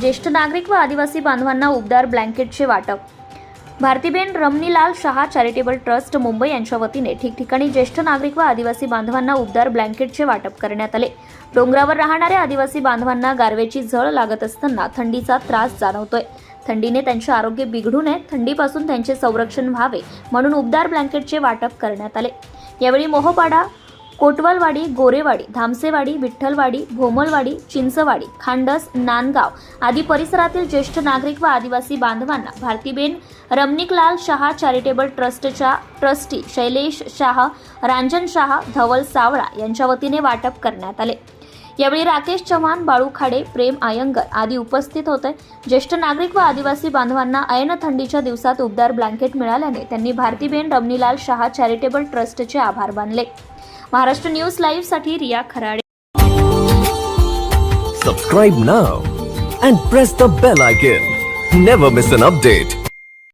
ज्येष्ठ नागरिक व आदिवासी बांधवांना उबदार ब्लँकेटचे वाटप. भारतीबेन रमणीलाल शहा चॅरिटेबल ट्रस्ट मुंबई यांच्या वतीने ठिकठिकाणी ज्येष्ठ नागरिक व आदिवासी बांधवांना उबदार ब्लँकेटचे वाटप करण्यात आले. डोंगरावर राहणाऱ्या आदिवासी बांधवांना गारवेची झळ लागत असताना थंडीचा त्रास जाणवतोय. थंडीने त्यांचे आरोग्य बिघडू नये थंडीपासून त्यांचे संरक्षण व्हावे म्हणून उबदार ब्लँकेटचे वाटप करण्यात आले. यावेळी मोहपाडा कोटवालवाडी गोरेवाडी धामसेवाडी विठ्ठलवाडी भोमलवाडी चिंचवाडी खांडस नांदगाव आदी परिसरातील ज्येष्ठ नागरिक व आदिवासी बांधवांना भारतीबेन रमणिकलाल शहा चॅरिटेबल ट्रस्टच्या ट्रस्टी शैलेश शाह रांजन शाह धवल सावळा यांच्या वतीने वाटप करण्यात आले. यावेळी राकेश चव्हाण बाळू खाडे प्रेम आयंगर आदी उपस्थित होते. ज्येष्ठ नागरिक व आदिवासी बांधवांना ऐन थंडीच्या दिवसात उबदार ब्लँकेट मिळाल्याने त्यांनी भारतीबेन रमणीलाल शहा चॅरिटेबल ट्रस्टचे आभार मानले. Maharashtra news लाईव्हसाठी Riya Kharade. Subscribe now and press the bell icon never miss an update